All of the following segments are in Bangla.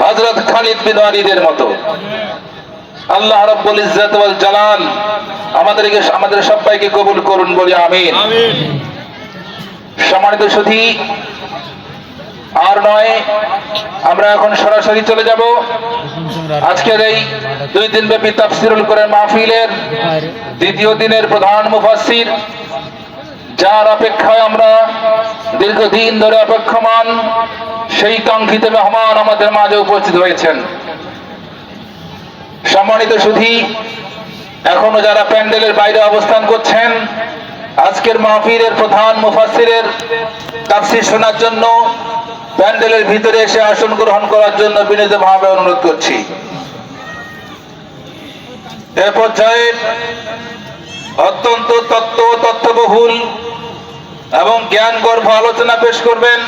হযরত খালিদ বিন মতো। আল্লাহ রাব্বুল ইজ্জাত ওয়াল জালাল আমাদেরকে আমাদের সবাইকে কবুল করুন বলি আমিন। সম্মানিত সুধী আর নয় আমরা এখন সরাসরি চলে যাব। আজকের এই দুই দিন ব্যাপী তাফসিরুল কোরআন মাহফিলের দ্বিতীয় দিনের প্রধান মুফাসসির। যার অপেক্ষায় আমরা দীর্ঘদিন ধরে অপেক্ষমান, সেই কাঙ্ক্ষিত মেহমান আমাদের মাঝে উপস্থিত হয়েছেন সম্মানিত সুধী, এখনও যারা প্যান্ডেলের বাইরে অবস্থান করছেন, আজকের মাহফিলের প্রধান মুফাসসিরের তাফসির শোনার জন্য, প্যান্ডেলের ভিতরে এসে আসন গ্রহণ করার জন্য বিনীতভাবে অনুরোধ করছি। এ পর্যায়ে অত্যন্ত তত্ত্ব তথ্যবহুল এবং জ্ঞান গর্ভ আলোচনা পেশ করবেন।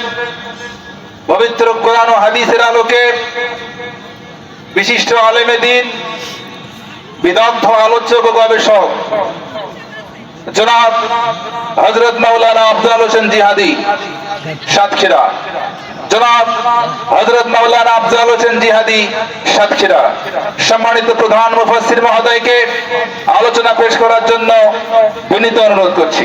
পবিত্র কোরআন ও হাদিসের আলোকে বিশিষ্ট আলেমে দিন, বিদগ্ধ আলোচক ও গবেষক জনাব হজরত মাওলানা আব্দুল হোসেন জিহাদি, সাতক্ষীরা। জনাব হজরত মাওলানা আফজাল হোসেন জিহাদি, সাতক্ষীরা। সম্মানিত প্রধান মুফাসসির মহোদয়কে আলোচনা পেশ করার জন্য বিনীত অনুরোধ করছি।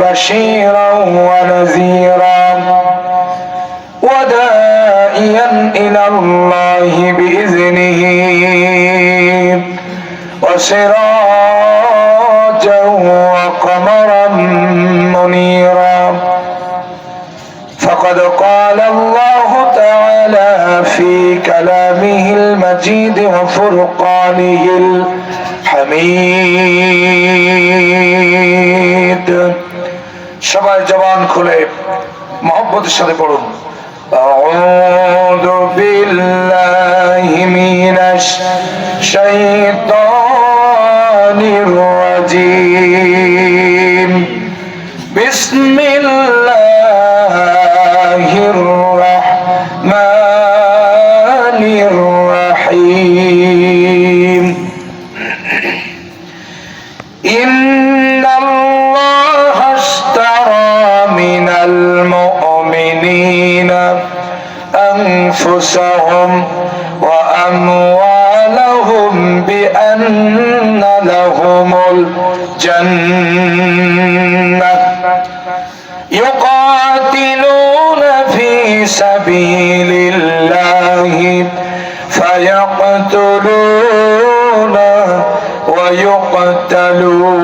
بشيرا ونذيرا ودائيا إلى الله بإذنه وسراجا وقمرا منيرا. فقد قال الله تعالى في كلامه المجيد وفرقانه الحميد. সবাই জবান খুলে মহব্বতের সাথে পড়ুন أعوذ بالله من الشيطان أنفسهم وأموالهم بأن لهم الجنة. يقاتلون في سبيل الله فيقتلون ويقتلون.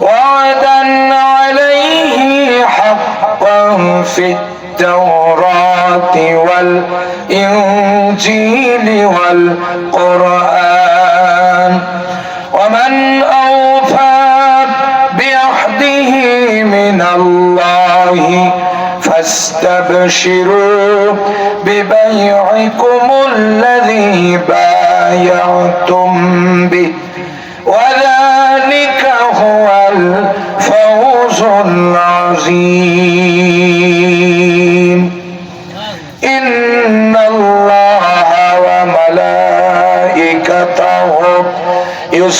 وعدا عليه حقا في والإنجيل والقرآن ومن أوفى بعهده من الله فاستبشروا ببيعكم الذي بايعتم به وذلك هو الفوز العظيم.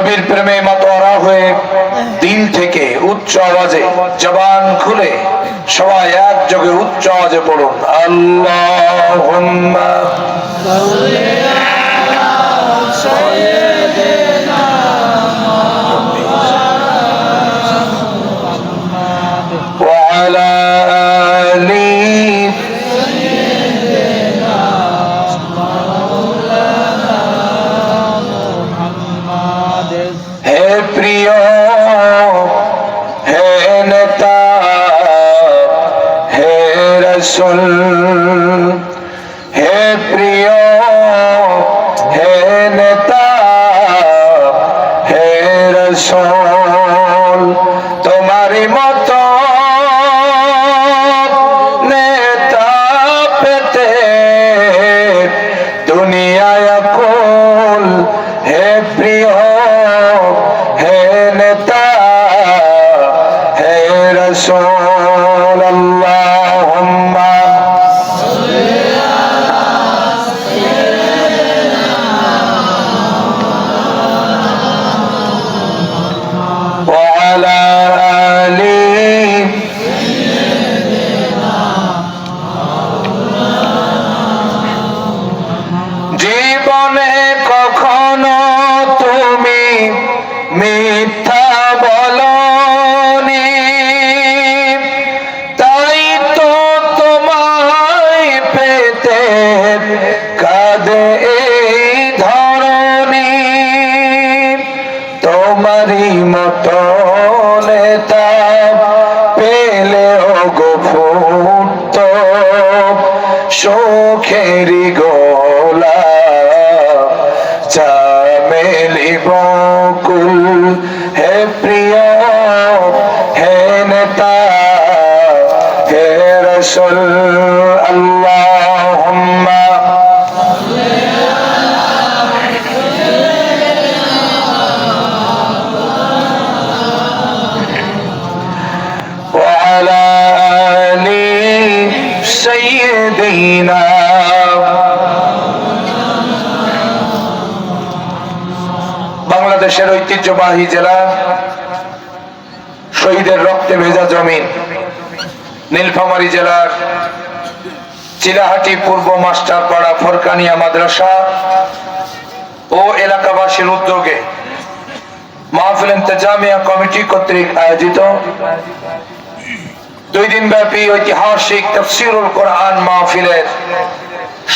নবীর প্রেমে মাতোয়ারা হয়ে দিন থেকে উচ্চ আওয়াজে জবান খুলে সবাই একযোগে উচ্চ আওয়াজে পড়ুন। আল্লাহুম্মা। So. وعلى সুখেরি গোলা বাংলাদেশের ঐতিহ্যবাহী জেলা, শহীদের রক্তে ভেজা জমিন, নীলফামারী জেলার চিলাহাটি পূর্ব মাস্টার পাড়া ফরকানিয়া মাদ্রাসা ও এলাকাবাসীর উদ্যোগে মাহফিল ইন্তজামিয়া কমিটি কর্তৃক আয়োজিত দুই দিন ব্যাপী ঐতিহাসিক তফসিরুল কোরআন মাহফিলের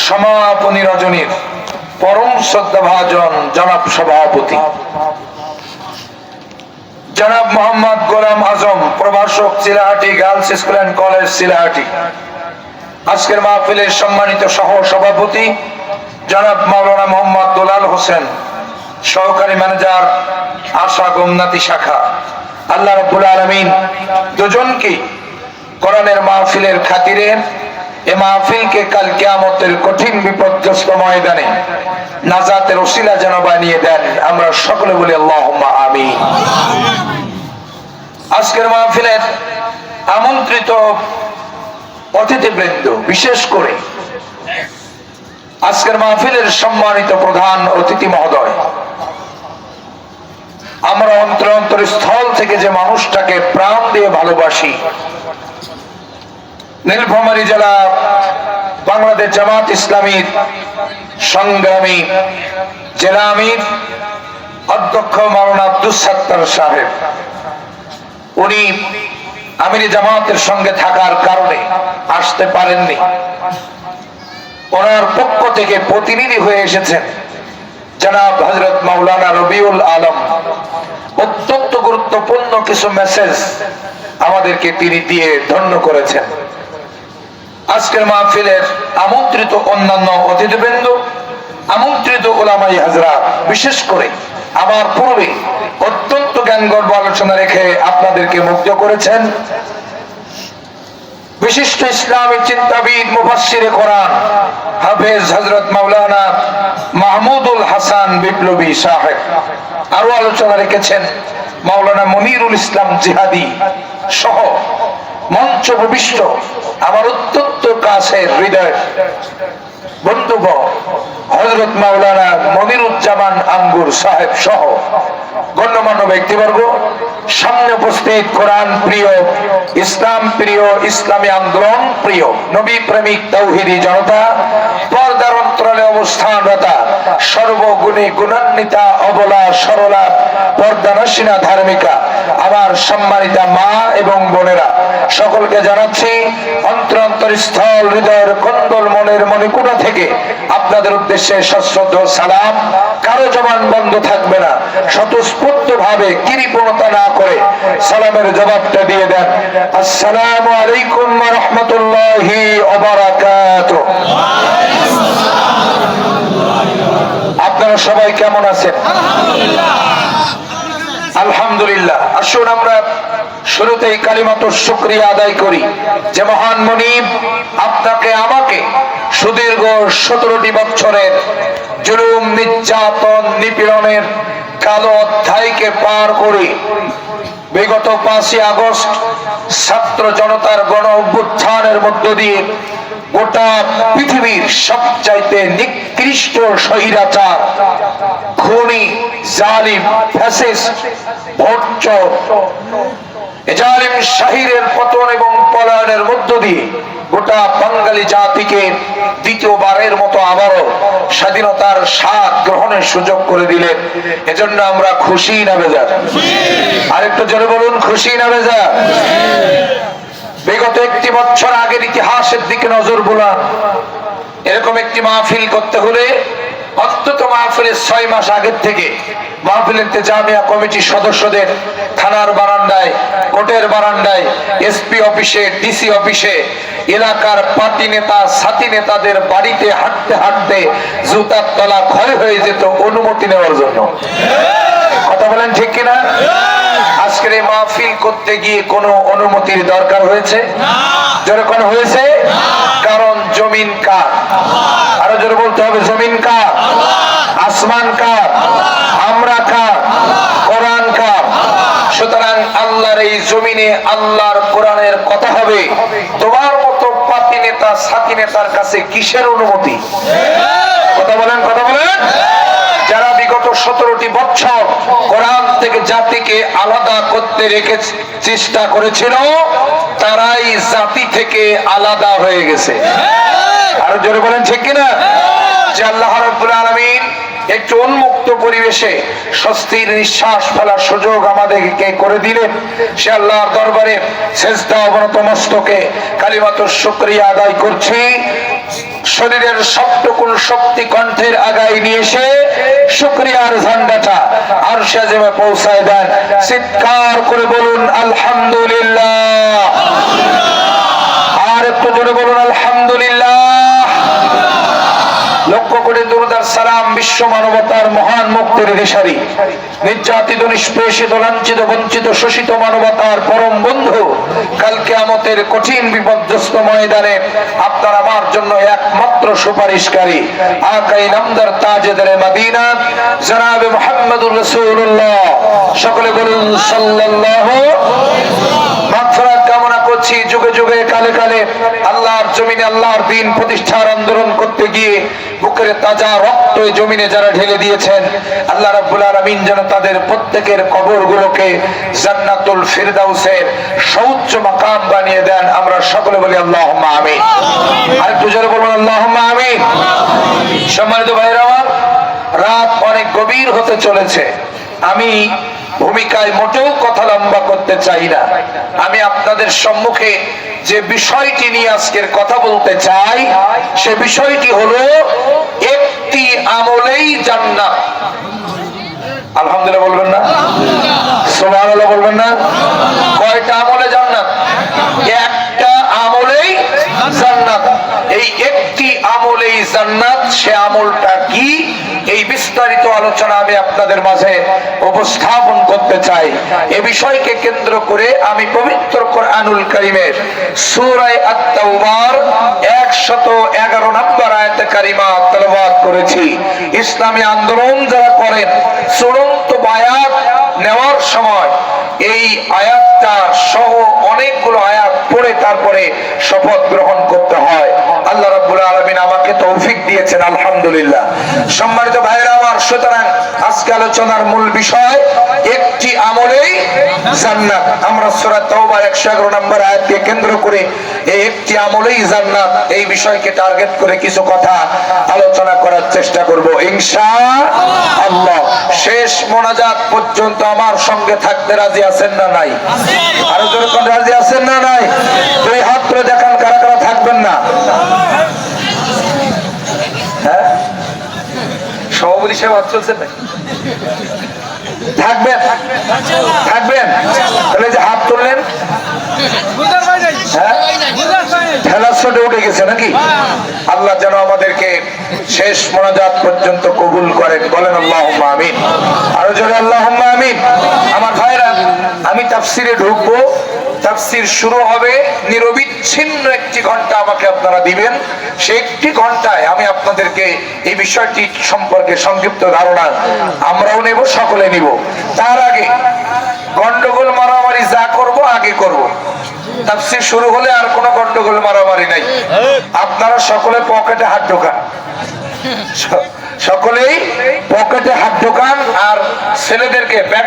সমাপনী রজনীর পরম শ্রদ্ধাভাজন জনাব সভাপতি। জনাব মোহাম্মদ গোলাম আজম, প্রভাষক Chilahati girls school and college Chilahati আজকের মাহফিলের সম্মানিত সহ সভাপতি জনাব মাওলানা মোহাম্মদ দোলাল হোসেন, সহকারী ম্যানেজার আশা গোমনাতি শাখা। আল্লাহ রব্বুল আলমিন দুজনকে কোরআনের মাহফিলের খাতিরে এ মাহফিলকে কাল কিয়ামতের কঠিন বিপর্যস্ত ময়দানে নাজাতের ওসিলা যেন বানিয়ে দেন, আমরা সকলে বলি আমি আজকের মাহফিলের আমন্ত্রিত অতিথিবৃন্দ, বিশেষ করে আজকের মাহফিলের সম্মানিত প্রধান অতিথি মহোদয়, আমরা অন্তর অন্তর স্থল থেকে যে মানুষটাকে প্রাণ দিয়ে ভালোবাসি নীলফামারী জেলা বাংলাদেশ জামাত ইসলামীর সংগ্রামী জেলা আমির অধ্যক্ষ মাওলানা আব্দুল সাত্তার সাহেব। উনি আমিরি জামাতের সঙ্গে থাকার কারণে আসতে পারেননি। ওনার পক্ষ থেকে প্রতিনিধি হয়ে এসেছেন জনাব হজরত মাওলানা রবিউল আলম। অত্যন্ত গুরুত্বপূর্ণ কিছু মেসেজ আমাদেরকে তিনি দিয়ে ধন্য করেছেন। আজকের মাহফিলের আমন্ত্রিত অন্যান্য অতিথিবৃন্দ, আমন্ত্রিত ওলামাই হাজরা, বিশেষ করে আমার পূর্বে অত্যন্ত জ্ঞান গর্ব আলোচনা রেখে আপনাদেরকে মুগ্ধ করেছেন। বিশিষ্ট ইসলামী চিন্তাবিদ, মুফাসসিরে কোরআন, হাফেজ হযরত মাওলানা মাহমুদুল হাসান বিপ্লবী সাহেব। আরও আলোচনা রেখেছেন মাওলানা মনিরুল ইসলাম জিহাদি সহ মঞ্চ ভূমিষ্ঠ আমার অত্যন্ত কাছের হৃদয়। বন্ধুব হজরত মাওলানা মনিরুজ্জামান আঙ্গুর সাহেব সহ গণ্যমান্য ব্যক্তিবর্গ, সামনে উপস্থিত কোরআন প্রিয় ইসলাম প্রিয়, ইসলামী আন্দোলন প্রিয়। নবী প্রেমিক তৌহিদি জনতা, পর্দার অন্তরালে অবস্থানরতা, সর্বগুণী গুণান্বিতা, অবলা, সরলা, পর্দানসীনা ধার্মিকা, আমার সম্মানিতা মা এবং বোনেরা, সকলকে জানাচ্ছি অন্তর অন্তরস্থল হৃদয়ের কন্দল মনের মণিকুটা থেকে আপনাদের উদ্দেশ্যে সশ্রদ্ধ সালাম। কারও জবান বন্ধ থাকবে না। স্বতঃস্ফূর্ত ভাবে কৃপণতা না করে সালামের জবাবটা দিয়ে দেন। আসসালামু আলাইকুম রহমতুল্লাহি আপনারা সবাই কেমন আছেন? আলহামদুলিল্লাহ। আসুন আমরা শুরুতেই কালিমাত শুক্রিয়া আদায় করি। যে মহান মনিব আপনাকে, আমাকে সুদীর্ঘ সতেরোটি বছরের জুলুম, নির্যাতন, নিপীড়নের কালো অধ্যায়কে পার করে বিগত পাঁচই আগস্ট ছাত্র জনতার গণ অভ্যুত্থানের মধ্য দিয়ে গোটা পৃথিবীর সবচাইতে নিকৃষ্ট স্বৈরাচার, খুনি, জালিম, ফ্যাসিস্ট এ জালিম শাহিরের পতন এবং পলায়নের মধ্য দিয়ে গোটা বাঙালি জাতিকে দ্বিতীয়বারের মতো আবারও স্বাধীনতার স্বাদ গ্রহণের সুযোগ করে দিলেন। এজন্য আমরা খুশি না বেজার। আরেকটু জোরে বলুন, খুশি না বেজার? বিগত একটি বছর আগের ইতিহাসের দিকে নজর বোলান এরকম একটি মাহফিল করতে হলে অন্তত মাহফিলের ছয় মাস আগের থেকে মাহফিলের জামিয়া কমিটির সদস্যদের থানার বারান্দায় কোর্টের বারান্দায় এসপি অফিসে ডিসি অফিসে এলাকার পার্টি নেতা সাথী নেতাদের বাড়িতে হাঁটতে হাঁটতে জুতার তলা ক্ষয় হয়ে যেত অনুমতি নেওয়ার জন্য। কথা বলেন ঠিক কিনা? আজকের এই মাহফিল করতে গিয়ে কোনো অনুমতির দরকার হয়েছে? যেরকম হয়েছে? কারণ জমিন কার? আরও জোরে বলতে হবে, জমিন কার? আসমান কার? আমরা কার? কোরআন কার? সুতরাং আল্লাহর এই জমিনে আল্লাহর কোরআনের কথা হবে। তোমার মতো পাতি নেতা সাথী নেতার কাছে কিসের অনুমতি? কথা বলেন কথা বলেন। যারা বিগত সতেরোটি বছর কোরআন থেকে জাতিকে আলাদা করতে রেখে চেষ্টা করেছিল, তারাই জাতি থেকে আলাদা হয়ে গেছে। আরও জোরে বলেন, ঠিক কিনা? যে আল্লাহ আলামিন একটু উন্মুক্ত পরিবেশে স্বস্তির নিঃশ্বাস ফেলার সুযোগ আমাদেরকে করে দিলেন। সে আল্লাহর দরবারে শেষদা অবনত মস্তকে কালিমাত শুক্রিয়া আদায় করছি। শরীরের সবটুকুন শক্তি কণ্ঠের আগায় নিয়ে এসে শুক্রিয়ার ঝান্ডাটা আর সে যেভাবে পৌঁছায় দেন। চিৎকার করে বলুন, আলহামদুলিল্লাহ। আর একটু জোরে বলুন, আলহামদুলিল্লাহ। লক্ষ্য করে সালাম বিশ্ব মানবতার মহান মুক্তির দিশারি নির্যাতিত, নিষ্পেষিত, লাঞ্ছিত, বঞ্চিত, শোষিত মানবতার পরম বন্ধু কালকে আমতের কঠিন বিপর্যস্ত ময়দানে আপনার আমার জন্য একমাত্র সুপারিশকারী আকাই নামদার তাজেদের মাদিনা, জনাবে মোহাম্মদুর রসুল্লাহ সকলে বলুন, সাল্লাল্লাহু মাগফিরাত কামনা করছি। যুগে যুগে কালে কালে জমিনে আল্লাহর দিন প্রতিষ্ঠার আন্দোলন করতে গিয়ে বুকের তাজা রক্ত জমিনে যারা ঢেলে দিয়েছেন আল্লাহ রাব্বুল আলামিন যেন তাদের প্রত্যেকের কবরগুলোকে জান্নাতুল ফিরদাউসের সৌচ্চ মাকাম বানিয়ে দেন। আমরা সকলে বলি আল্লাহুম্মা আমিন। আরেকটু জোরে বলুন আল্লাহুম্মা আমিন। সম্মানিত ভাইরা রাত অনেক গভীর হতে চলেছে। আমি ভূমিকায় মোটেও কথা লম্বা করতে চাই না। আমি আপনাদের সম্মুখে যে বিষয়টি নিয়ে আজকের কথা বলতে চাই, সে বিষয়টি হলো, একটি আমলেই জান্নাত। আলহামদুলিল্লাহ বলবেন না? সুবহানাল্লাহ বলবেন না? কয়টা আমলে জান্নাত? একটা আমলেই জান্নাত। এই একটি আমলেই জান্নাত, সে আমলটা কি? বিস্তারিত আলোচনা আমি আপনাদের মাঝে উপস্থাপন করতে চাই। এ বিষয়কে কেন্দ্র করে আমি পবিত্র কোরআনুল করিমের সুরায় আত্মাউবার একশত এগারো নম্বর আয়তে কারিমা তেলাওয়াত করেছি। ইসলামী আন্দোলন যারা করেন, চূড়ান্ত বায়াত নেওয়ার সময় এই আয়াতটা সহ অনেকগুলো আয়াত পড়ে তারপরে শপথ গ্রহণ করতে হয়। আল্লাহ রাব্বুল আলামিন আমাকে তৌফিক দিয়েছেন, আলহামদুলিল্লাহ। সম্মানিত ভাইরা আমার, সুতরাং আজকে আলোচনার মূল বিষয় একটি আমলেই জান্নাত। আমরা সূরা তাওবার 111 নম্বর আয়াতকে কেন্দ্র করে এই একটি আমলেই জান্নাত, এই বিষয়কে টার্গেট করে কিছু কথা আলোচনা করার চেষ্টা করব। ইনশাআল্লাহ শেষ মোনাজাত পর্যন্ত আমার সঙ্গে থাকতে রাজি আছেন না নাই? আরও কোন রাজি আছেন না নাই? দুই হাত তুলে দেখান কারা কারা থাকবেন না। হ্যাঁ? সভাপতি সাহেব হাত চলছে না থাকবেন? থাকবেন? তাহলে যে হাত তুললেন। হ্যাঁ? শটে উঠে গেছে নাকি? আল্লাহ যেন আমাদেরকে শেষ মোনাজাত পর্যন্ত কবুল করেন। বলেন আল্লাহ আমিন। আরও জোরে আল্লাহ আমিন। আমার ভাইরা, আমি তাফসিরে ঢুকবো। তাফসির শুরু হবে নিরবিচ্ছিন্ন একটি ঘণ্টা আমাকে আপনারা দিবেন। সেই একটি ঘন্টায় আমি আপনাদেরকে এই বিষয়টি সম্পর্কে সংক্ষিপ্ত ধারণা আমরাও নেব, সকলে নিব। তার আগে গন্ডগোল, মারামারি যা করব, আগে করব। তাফসির শুরু হলে আর কোনো গন্ডগোল মারামারি নাই। আপনারা সকলে পকেটে হাত ঢোকান। সকলেই পকেটে হাত ঢোকান আর ছেলেদেরকে ব্যাগ